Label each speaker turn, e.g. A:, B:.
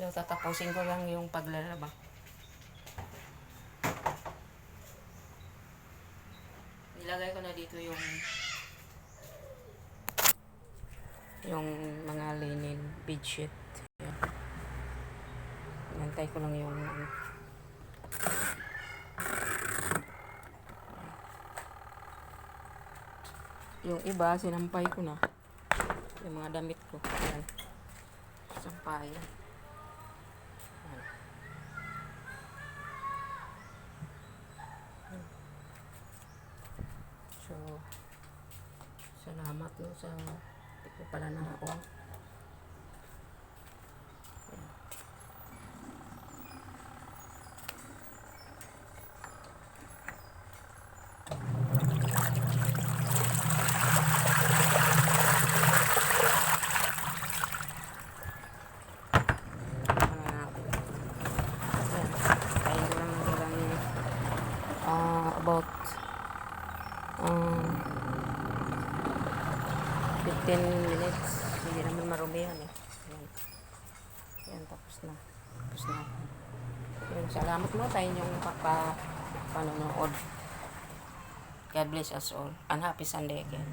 A: Ito, tatapusin ko lang yung paglalaba. Nilagay ko na dito yung yung mga linen bedsheet. Yan. Nantay ko lang yung ano. yung iba, sinampay ko na. Yung mga damit ko. Yan. Sampayan. Salamat no sa hindi ko pala na ako. Ah about um, 15 minutes. Hindi naman marumi yan eh. Yan. Yan, tapos na. Tapos na. Yan, salamat mo tayo yung papa panonood. God bless us all. And happy Sunday again.